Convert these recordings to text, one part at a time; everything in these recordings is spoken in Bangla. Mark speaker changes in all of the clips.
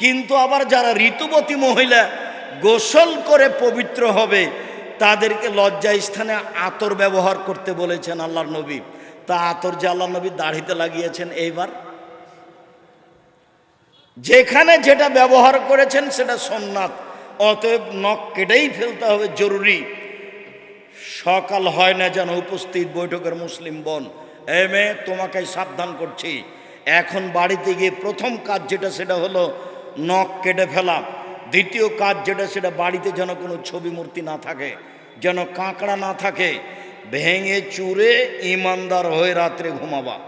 Speaker 1: কিন্তু আবার যারা ঋতুবতী মহিলা গোসল করে পবিত্র হবে, তাদেরকে লজ্জা স্থানে আতর ব্যবহার করতে বলেছেন আল্লাহর নবী। তা আতর যে আল্লাহ নবী দাড়িতে লাগিয়েছেন এইবার? যেখানে যেটা ব্যবহার করেছেন সেটা সোননাথ অতএব নখ কেটেই ফেলতে হবে, জরুরি। সকাল হয় না যেন উপস্থিত বৈঠকের মুসলিম বোন। এ মেয়ে তোমাকে সাবধান করছি। এখন বাড়িতে গিয়ে প্রথম কাজ যেটা, সেটা হলো নখ কেটে ফেলা দ্বিতীয় কাজ যেটা, সেটা বাড়িতে যেন কোনো ছবি মূর্তি না থাকে, যেন কাঁকড়া না থাকে, ভেঙে চুরে ইমানদার হয়ে রাত্রে ঘুমাবা।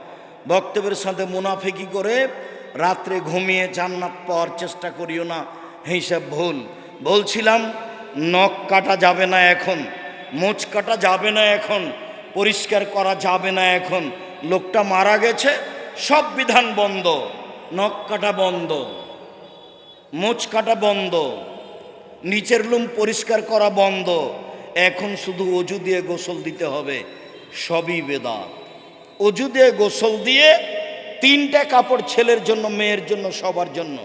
Speaker 1: বক্তব্যের সাথে মুনাফিকি করে রাত্রে ঘুমিয়ে জান্নাত পাওয়ার চেষ্টা করিও না। হিসাব ভুল। বলছিলাম, নখ কাটা যাবে না এখন, মোচ কাটা যাবে না এখন, পরিষ্কার করা যাবে না এখন। লোকটা মারা গেছে, সব বিধান বন্ধ, নখ কাটা বন্ধ। মোচ কাটা বন্ধ, নিচের লুম পরিষ্কার করা বন্ধ। এখন শুধু অজু দিয়ে গোসল দিতে হবে, সবই বেদা অজু দিয়ে গোসল দিয়ে তিনটা কাপড় ছেলের জন্য, মেয়ের জন্য, সবার জন্য।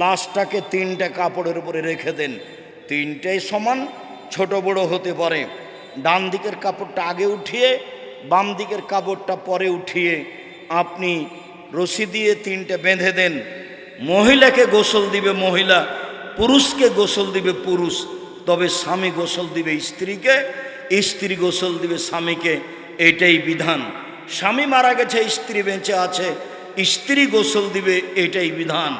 Speaker 1: লাশটাকে তিনটা কাপড়ের উপরে রেখে দেন। তিনটাই সমান, ছোট বড় হতে পারে। ডান দিকের কাপড়টা আগে উঠিয়ে, বাম দিকের কাপড়টা পরে উঠিয়ে আপনি রশি দিয়ে তিনটে বেঁধে দেন। মহিলাকে গোসল দিবে মহিলা, পুরুষকে গোসল দিবে পুরুষ, তবে স্বামী গোসল দিবে স্ত্রীকে, স্ত্রী গোসল দিবে স্বামীকে, এটাই বিধান। স্বামী মারা গেছে, স্ত্রী বেঁচে আছে, স্ত্রী গোসল দিবে, এটাই বিধান।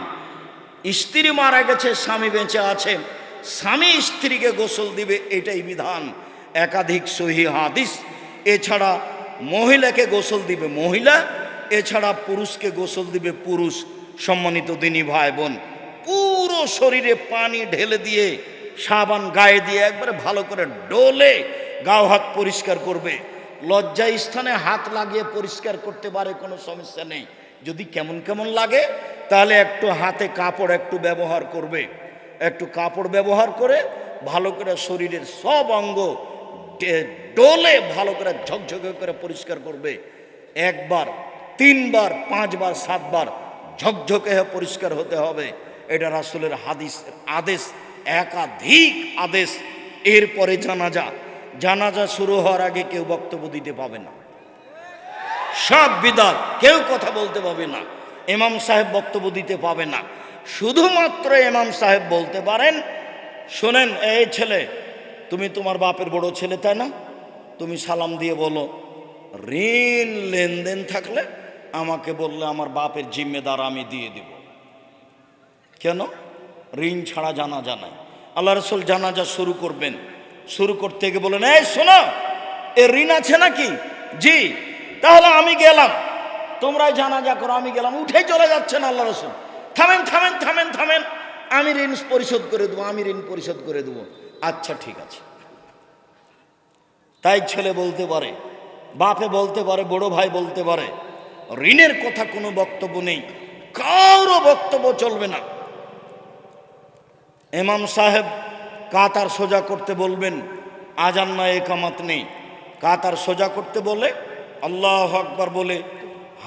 Speaker 1: স্ত্রী মারা গেছে, স্বামী বেঁচে আছে, স্বামী স্ত্রীকে গোসল দিবে, এটাই বিধান। একাধিক সহি হাদিস, এছাড়া মহিলাকে গোসল দিবে মহিলা, এছাড়া পুরুষকে গোসল দিবে পুরুষ। সম্মানিত দিনী ভাই বোন, পুরো শরীরে পানি ঢেলে দিয়ে সাবান গায়ে দিয়ে একবারে ভালো করে ডোলে গাও হাত পরিষ্কার করবে। লজ্জা স্থানে হাত লাগিয়ে পরিষ্কার করতে পারে কোনো সমস্যা নেই। যদি কেমন কেমন লাগে, তাহলে একটু হাতে কাপড় একটু ব্যবহার করবে। একটু কাপড় ব্যবহার করে ভালো করে শরীরের সব অঙ্গ ডোলে ভালো করে ঝকঝকে করে পরিষ্কার করবে। একবার, তিনবার, পাঁচবার, সাতবার ঝকঝকে পরিষ্কার হতে হবে। এটা রাসুলের হাদিস, আদেশ, একাধিক আদেশ। এরপরে জানাজা জানাজা শুরু হওয়ার আগে কেউ বক্তব্য দিতে পাবে না। সব বিদাত, কেউ কথা বলতে পাবে না। এমাম সাহেব বক্তব্য দিতে পাবে না। শুধুমাত্র এমাম সাহেব বলতে পারেন, শোনেন, এই ছেলে, তুমি তোমার বাপের বড় ছেলে, তাই না? তুমি সালাম দিয়ে বলো। ঋণ লেনদেন থাকলে আমাকে বললে আমার বাপের জিম্মেদার আমি দিয়ে দিব। কেন? ঋণ ছাড়া জানা জানাই আল্লাহ রসুল জানাজা শুরু করবেন। শুরু করতে গিয়ে বলেন এই শোনো, এ ঋণ আছে নাকি? জি, তাহলে আমি গেলাম। তোমরাই জানাজা করো, আমি গেলাম। উঠে চলে যাচ্ছেন আল্লাহ রসুল। থামেন থামেন থামেন থামেন। আমি ঋণ পরিশোধ করে দেবো, আমি ঋণ পরিশোধ করে দেবো। আচ্ছা ঠিক আছে। তাই ছেলে বলতে পারে, বাপে বলতে পারে, বড় ভাই বলতে পারে ঋণের কথা কোনো বক্তব্য নেই। কারও বক্তব্য চলবে না। এমাম সাহেব কাতার সোজা করতে বলবেন, আজান না, একামাত নেই। কাতার সোজা করতে বলে, আল্লাহ আকবার বলে,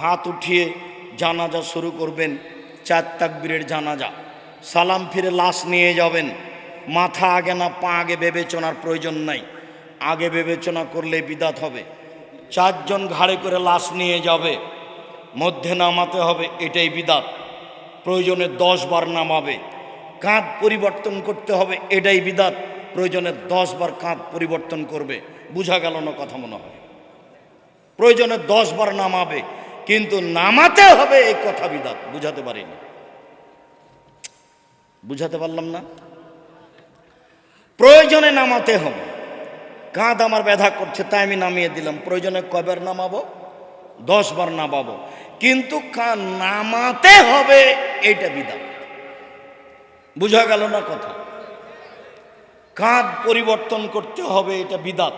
Speaker 1: হাত উঠিয়ে জানাজা শুরু করবেন, চার তাকবীরের জানাজা। সালাম ফিরে লাশ নিয়ে যাবেন। মাথা আগে না, পা আগে বিবেচনার প্রয়োজন নাই। আগে বিবেচনা করলে বিদাত হবে। চারজন ঘাড়ে করে লাশ নিয়ে যাবে। মধ্যে নামাতে হবে, এটাই বিদাত। প্রয়োজনে দশ বার নামাবে। কাঁধ পরিবর্তন করতে হবে, এটাই বিদাত। প্রয়োজনে দশ বার কাঁধ পরিবর্তন করবে। বুঝা গেল না কথা মনে হয়? প্রয়োজনে দশ বার নামাবে, কিন্তু নামাতে হবে এই কথা বিদাত। বুঝাতে পারিনি। বুঝাতে পারলাম না? প্রয়োজনে নামাতে হবে। কাঁধ আমার ব্যথা করছে, তাই আমি নামিয়ে দিলাম। প্রয়োজনে কবার নামাবো? দশ বার নামাবো। কিন্তু কা- নামাতে হবে এটা বিধান। বুঝা গেল না কথা? কাঁধ পরিবর্তন করতে হবে, এটা বিদাত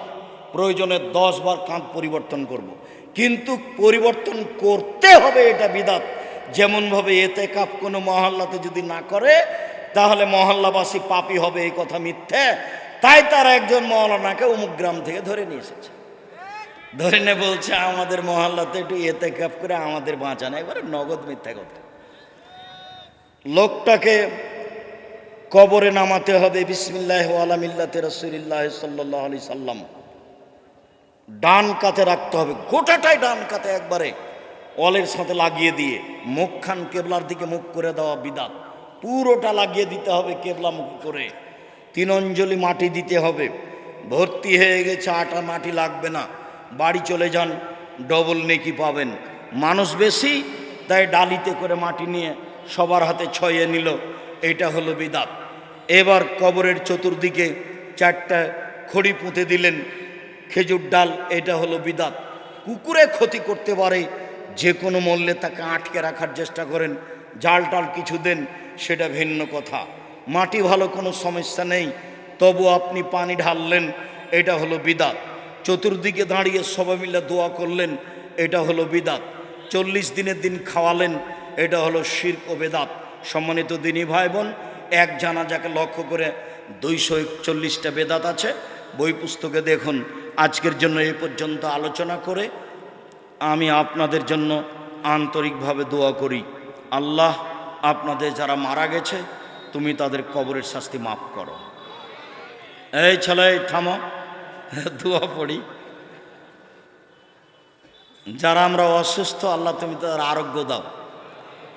Speaker 1: প্রয়োজনে দশ বার কাঁধ পরিবর্তন করব। কিন্তু পরিবর্তন করতে হবে, এটা বিদাত যেমনভাবে এতে কাপ কোনো মহল্লাতে যদি না করে, তাহলে মহল্লাবাসী পাপি হবে, এই কথা মিথ্যে। তাই তারা একজন মহল্লানাকে অমুক গ্রাম থেকে ধরে নিয়ে এসেছে। ধরে নে বলছে, আমাদের মহল্লাতে একটু এতে কাপ করে আমাদের বাঁচানো। এবারে নগদ মিথ্যা কথা। লোকটাকে কবরে নামাতে হবে, বিসমিল্লাহ আলামিল্লাতে রসুলিল্লাহ সাল্লাহ আলি সাল্লাম। ডান কাতে রাখতে হবে, গোটাটাই ডান কাতে একবারে। অলের সাথে লাগিয়ে দিয়ে, মুখখান কেবলার দিকে মুখ করে দেওয়া বিদাত। পুরোটা লাগিয়ে দিতে হবে কেবলা মুখ করে। তিন অঞ্জলি মাটি দিতে হবে। ভর্তি হয়ে গেছে, আটা মাটি লাগবে না। বাড়ি চলে যান ডবল নেকি পাবেন। মানুষ বেশি, তাই ডালিতে করে মাটি নিয়ে সবার হাতে ছয়ে নিল। এটা হলো বিদাত। এবার কবরের চতুর্দিকে চারটা খড়ি পুঁতে দিলেন খেজুর ডাল, এটা হলো বিদাত। কুকুরে ক্ষতি করতে পারে যে কোনো মূল্যে তাকে আটকে রাখার চেষ্টা করেন। জাল টাল কিছু দেন, সেটা ভিন্ন কথা। মাটি ভালো কোনো সমস্যা নেই, তবু আপনি পানি ঢাললেন, এটা হলো বিদাত। চতুর্দিকে দাঁড়িয়ে সবাই মিলে দোয়া করলেন, এটা হলো বিদাত। চল্লিশ দিনের দিন খাওয়ালেন, এটা হলো শির্ক ও বেদাত। সম্মানিত দিনী ভাই বোন এক জানাজাকে লক্ষ্য করে দুইশো একচল্লিশটা বেদাত আছে। বই পুস্তকে দেখুন, আজকের জন্য এই পর্যন্ত আলোচনা করে আমি আপনাদের জন্য আন্তরিকভাবে দোয়া করি। আল্লাহ আপনাদের যারা মারা গেছে, তুমি তাদের কবরের শাস্তি মাফ করো। এই ছেলে থামো। দোয়া পড়ি। যারা আমরা অসুস্থ, আল্লাহ তুমি তাদের আরোগ্য দাও।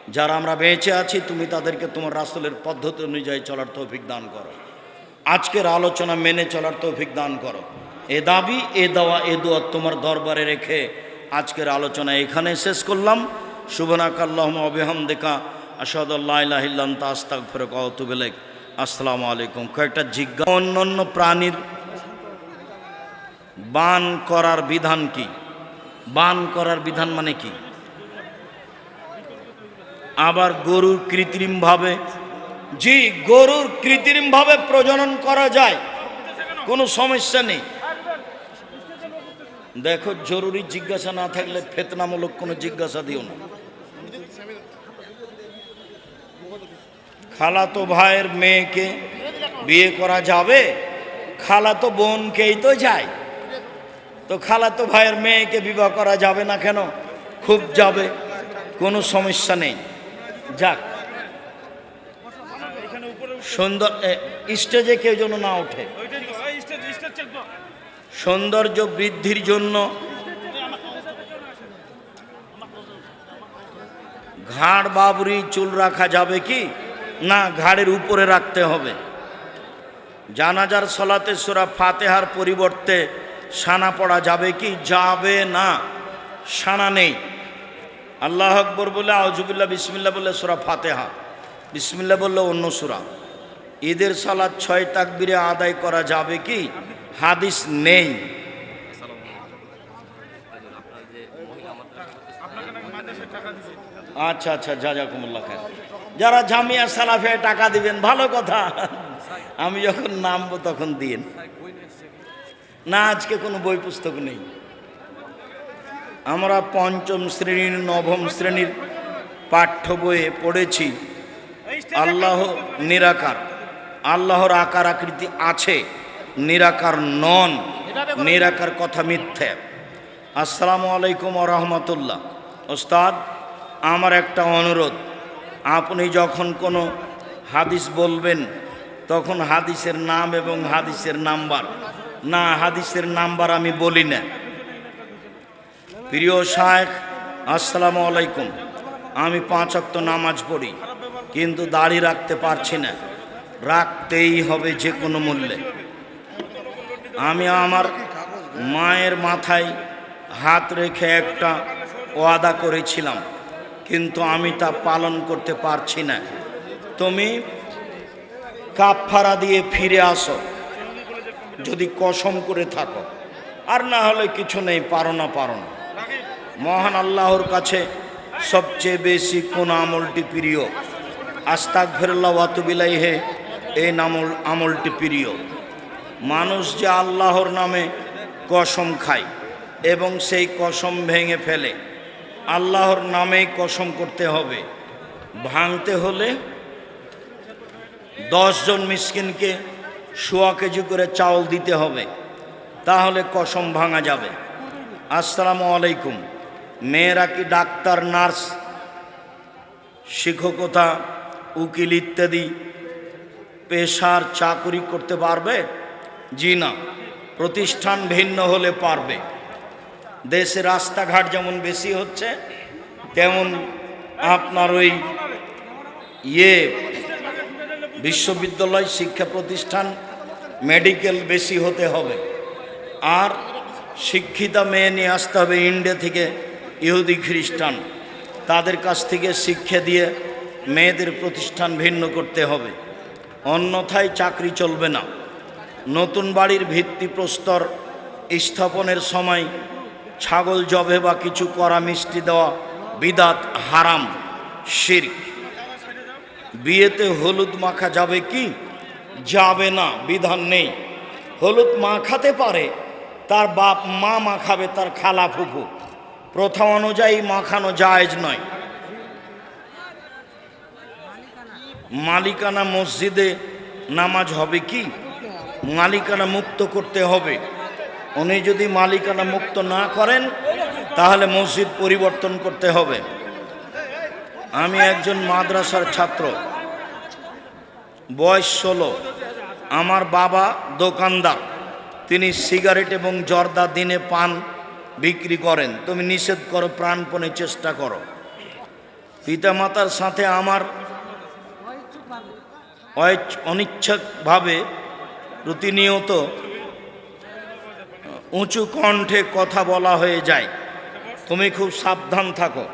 Speaker 1: যারা আমরা বেঁচে আছি, তুমি তাদেরকে তোমার রাসুলের পদ্ধতি অনুযায়ী চলার তৌফিক দান করো। আজকের আলোচনা মেনে চলার তৌফিক দান করো। এ দাবি, এ দেওয়া, এ দোয়া তোমার দরবারে রেখে আজকের আলোচনা এখানে শেষ করলাম। শুভনাক আল্লাহ অবিহাম দেখা আসাদুল্লাহিল্লাম তাস্তাক ফেরক অতুবেলেক আসসালামু আলাইকুম। কয়েকটা জিজ্ঞাসা অন্য অন্য প্রাণীর বান করার বিধান কি? বান করার বিধান মানে কি? আবার গরুর কৃত্রিমভাবে, জি, গরুর কৃত্রিমভাবে প্রজনন করা যায়, কোনো সমস্যা নেই। দেখো, জরুরি জিজ্ঞাসা না থাকলে ফেতনামূলক কোনো জিজ্ঞাসা দিও না। খালাতো ভাইয়ের মেয়েকে বিয়ে করা যাবে, খালাতো বোনকেই তো যায়। তো খালাতো ভাইয়ের মেয়েকে বিবাহ করা যাবে না কেন? খুব যাবে, কোনো সমস্যা নেই। যাক। সুন্দর স্টেজে কেউ যেন না ওঠে। সৌন্দর্য বৃদ্ধির জন্য ঘাড় বাবরি চুল রাখা যাবে কি? না, ঘাড়ের উপরে রাখতে হবে। জানাজার সলাতে সুরা ফাতেহার পরিবর্তে সানা পড়া যাবে কি? যাবে না। সানা নেই। আল্লাহ আকবর বলে আউজুবিল্লা বিসমিল্লা বললে সুরা ফাতেহা। বিসমিল্লা বললে অন্য সুরা। ঈদের সালাদ ছয় তাকবিরে আদায় করা যাবে কি? হাদিস নেই। আচ্ছা আচ্ছা যা জাকুমুল্লাহ খান যারা জামিয়া সালাফে টাকা দিবেন, ভালো কথা। আমি যখন নামবো তখন দিন। না, আজকে কোনো বই পুস্তক নেই। আমরা পঞ্চম শ্রেণির, নবম শ্রেণির পাঠ্য বইয়ে পড়েছি, আল্লাহ নিরাকার। আল্লাহর আকার আকৃতি আছে, নিরাকার নন, নিরাকার কথা মিথ্যে। আসসালামু আলাইকুম রহমতুল্লাহ। ওস্তাদ, আমার একটা অনুরোধ। আপনি যখন কোনো হাদিস বলবেন, তখন হাদিসের নাম এবং হাদিসের নাম্বার না, হাদিসের নাম্বার আমি বলি না। প্রিয় শায়েখ, আসসালামু আলাইকুম। আমি পাঁচ অক্ত নামাজ পড়ি, কিন্তু দাড়ি রাখতে পারছি না। রাখতেই হবে যে কোনো মূল্যে। আমি আমার মায়ের মাথায় হাত রেখে একটা ওয়াদা করেছিলাম, কিন্তু আমি তা পালন করতে পারছি না। তুমি কাপফারা দিয়ে ফিরে আসো। যদি কসম করে থাকো। আর না হলে কিছু নেই, পারো না পারো না। মহান আল্লাহর কাছে সবচেয়ে বেশি কোন আমলটি প্রিয়? আস্তাক ফেরল্লা ওয়াতুবিলাই হে এই নামল, আমলটি প্রিয়। মানুষ যে আল্লাহর নামে কসম খায় এবং সেই কসম ভেঙে ফেলে, আল্লাহর নামেই কসম করতে হবে। ভাঙতে হলে দশজন মিসকিনকে সোয়া কেজি করে চাউল দিতে হবে, তাহলে কসম ভাঙা যাবে। আসসালামু আলাইকুম। মেয়েরা কি ডাক্তার, নার্স, শিক্ষকতা, উকিল ইত্যাদি পেশার চাকুরি করতে পারবে? জি না, প্রতিষ্ঠান ভিন্ন হলে পারবে। দেশে রাস্তাঘাট যেমন বেশি হচ্ছে, তেমন আপনার ওই ইয়ে বিশ্ববিদ্যালয় শিক্ষা প্রতিষ্ঠান মেডিকেল বেশি হতে হবে। আর শিক্ষিতা মেয়ে নিয়ে আসতে হবে ইন্ডিয়া থেকে ইহুদি খ্রিস্টান। তাদের কাছ থেকে শিক্ষা দিয়ে মেয়েদের প্রতিষ্ঠান ভিন্ন করতে হবে। অন্যথায় চাকরি চলবে না। নতুন বাড়ির ভিত্তিপ্রস্তর স্থাপনের সময় ছাগল জবে বা কিছু করা মিষ্টি দেওয়া বিদাত হারাম, শির্ক। বিয়েতে হলুদ মাখা যাবে কি? যাবে না, বিধান নেই। হলুদ মাখাতে পারে, তার বাপ মা মাখাবে তার খালা ফুফু। প্রথা অনুযায়ী মাখানো জায়েজ নয়। মালিকানা মসজিদে নামাজ হবে কি? মালিকানা মুক্ত করতে হবে। উনি যদি মালিকানা মুক্ত না করেন, তাহলে মসজিদ পরিবর্তন করতে হবে। আমি একজন মাদ্রাসার ছাত্র। বয়স ষোলো। আমার বাবা দোকানদার। তিনি সিগারেট এবং জর্দা দিনে পান বিক্রি করেন। তুমি নিষেধ করো, প্রাণপণে চেষ্টা করো। পিতামাতার সাথে আমার অনিচ্ছাকভাবে প্রতিনিয়ত উঁচু কণ্ঠে কথা বলা হয়ে যায়। তুমি খুব সাবধান থাকো।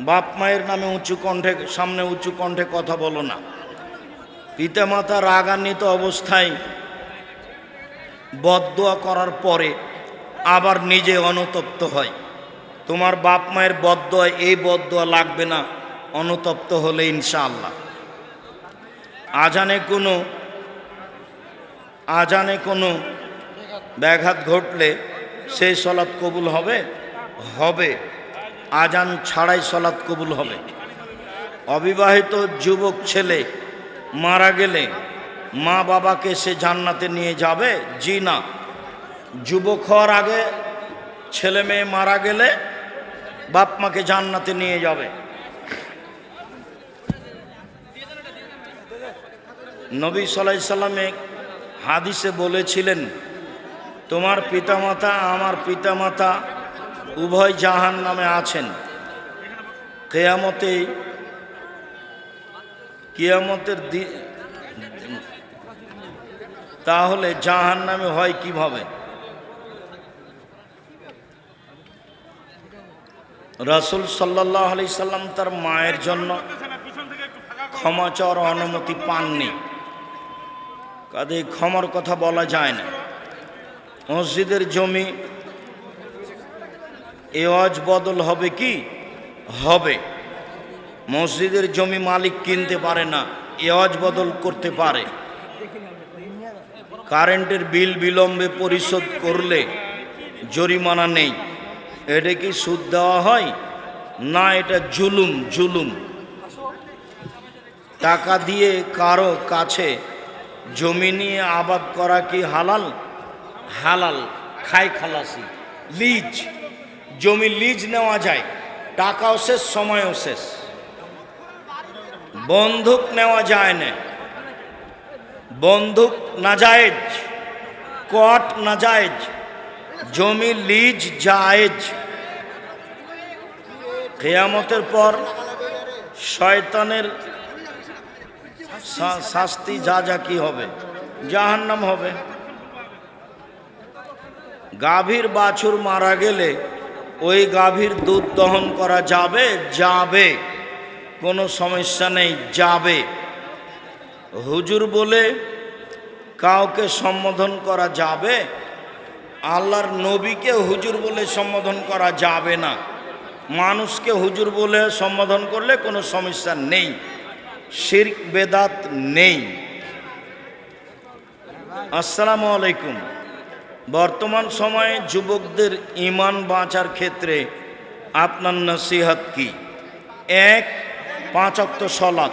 Speaker 1: বাপ মায়ের নামে উঁচু কণ্ঠে, সামনে উঁচু কণ্ঠে কথা বলো না। পিতামাতা রাগান্বিত অবস্থায় বদদোয়া করার পরে আবার নিজে অনুতপ্ত হয়। তোমার বাপ মায়ের বদদোয়া এই বদদোয়া লাগবে না, অনুতপ্ত হলে ইনশাআল্লাহ। আজানে কোনো আজানে কোনো ব্যাঘাত ঘটলে সেই সলাৎ কবুল হবে? হবে। আজান ছাড়াই সলাৎ কবুল হবে। অবিবাহিত যুবক ছেলে মারা গেলে মা বাবাকে সে জান্নাতে নিয়ে যাবে? জি না। যুবক হওয়ার আগে ছেলে মেয়ে মারা গেলে বাপ মাকে জান্নাতে নিয়ে যাবে। নবী সাল্লাহ সাল্লামে হাদিসে বলেছিলেন, তোমার পিতামাতা, আমার পিতামাতা উভয় জাহান নামে আছেন। কেয়ামতে কেয়ামতের তাহলে জাহান নামে হয় কীভাবে? রাসুল সাল্লাহ আলি সাল্লাম তার মায়ের জন্য ক্ষমা চাওয়ার অনুমতি পাননি। কাজে ক্ষমার কথা বলা যায় না। মসজিদের জমি এওয়াজ বদল হবে কি? হবে। মসজিদের জমি মালিক কিনতে পারে না, এওয়াজ বদল করতে পারে। কারেন্টের বিল বিলম্বে পরিশোধ করলে জরিমানা নেই। এটা কি সুদ দেওয়া হয়? না, এটা জুলুম জুলুম। টাকা দিয়ে কারও কাছে জমি নিয়ে আবাদ করা কি হালাল? হালাল, খাই খালাসি, লিজ। জমি লিজ নেওয়া যায়, টাকাও শেষ, সময়ও শেষ। বন্দুক নেওয়া যায় না। বন্দুক নাজায়েজ কট নাজায়েজ জমি লিজ জায়েজ কেয়ামতের পর শয়তানের শাস্তি যা যা কি হবে, জাহান্নাম হবে। গাভীর বাছুর মারা গেলে ওই গাভীর দুধ দহন করা যাবে? যাবে। কোনো সমস্যা নেই, যাবে। হুজুর বলে, কাউকে সম্বোধন করা যাবে? আল্লাহর নবীকে হুজুর বলে সম্বোধন করা যাবে না। মানুষকে হুজুর বলে সম্বোধন করলে কোনো সমস্যা নেই। শির্ক, বেদাত নেই। আসসালামু আলাইকুম। বর্তমান সময়ে যুবকদের ইমান বাঁচার ক্ষেত্রে আপনার নসিহত কি? এক, পাঁচ অক্ত সলাৎ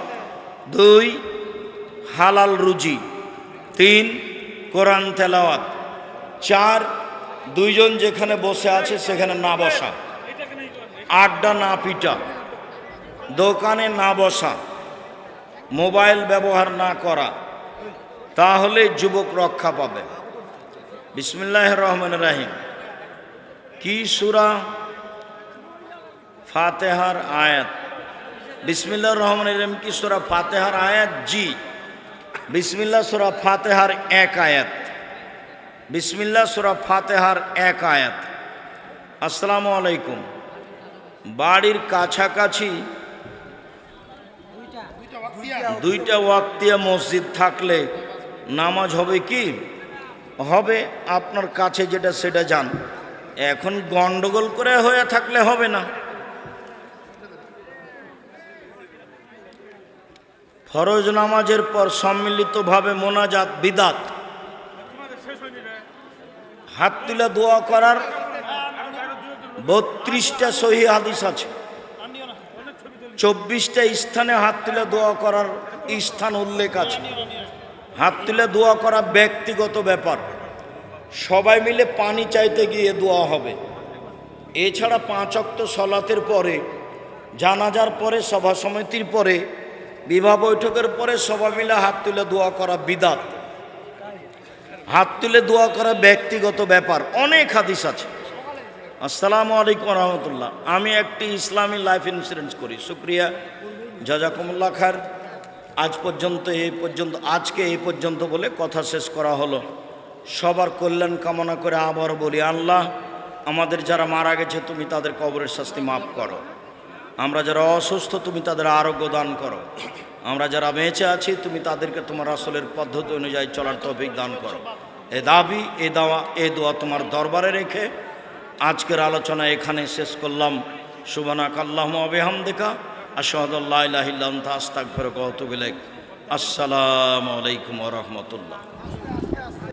Speaker 1: দুই, হালাল রুজি। তিন, কোরআন তেলাওয়াত। চার, দুইজন যেখানে বসে আছে সেখানে না বসা। আড্ডা না পিটা। দোকানে না বসা। মোবাইল ব্যবহার না করা। তাহলে যুবক রক্ষা পাবে। বিসমিল্লাহ রহমান রাহিম। কি সুরা? ফাতেহার আয়াত। বিসমিল্লাহ রহমান রহিম, কি সুরা ফাতেহার আয়াত? জি। বিসমিল্লাহ সুরা ফাতেহার এক আয়াত। বিসমিল্লাহ সুরা ফাতেহার এক আয়াত। আসসালামু আলাইকুম। বাড়ির কাছাকাছি দুইটা ওয়াক্তিয়া মসজিদ থাকলে নামাজ হবে কি? হবে, আপনার কাছে যেটা সেটা যান। এখন গন্ডগোল করে হয়ে থাকলে হবে না। ফরজ নামাজের পর সম্মিলিতভাবে মোনাজাত বিদাত। হাত তুলে দোয়া করার বত্রিশটা সহি হাদিস আছে। চব্বিশটা স্থানে হাত তুলে দোয়া করার স্থান উল্লেখ আছে। হাত তুলে দোয়া করা ব্যক্তিগত ব্যাপার। সবাই মিলে পানি চাইতে গিয়ে দোয়া হবে। এছাড়া পাঁচ অক্ত সলাতের পরে, জানাজার পরে, সভা সমিতির পরে, বিবাহ বৈঠকের পরে সবাই মিলে হাত তুলে দোয়া করা বিদাত। হাত তুলে দোয়া করা ব্যক্তিগত ব্যাপার। অনেক হাদিস আছে। আসসালামু আলাইকুম রহমতুল্লাহ। আমি একটি ইসলামী লাইফ ইন্স্যুরেন্স করি। শুক্রিয়া। জাজাকুমুল্লাহ খার আজ পর্যন্ত এই পর্যন্ত, আজকে এই পর্যন্ত বলে কথা শেষ করা হলো। সবার কল্যাণ কামনা করে আবার বলি, আল্লাহ, আমাদের যারা মারা গেছে, তুমি তাদের কবরের শাস্তি মাফ করো। আমরা যারা অসুস্থ, তুমি তাদের আরোগ্য দান করো। আমরা যারা বেঁচে আছি, তুমি তাদেরকে তোমার আসলের পদ্ধতি অনুযায়ী চলার তৌফিক দান করো। এ দাবি, এ দাওয়া, এ দোয়া তোমার দরবারে রেখে আজকের আলোচনা এখানে শেষ করলাম। সুবানা কাল্লাহ আবেহাম দেখা আসাদুল্লাহ আস্তাক ফেরক আসসালামু আলাইকুম রহমতুল্লাহ।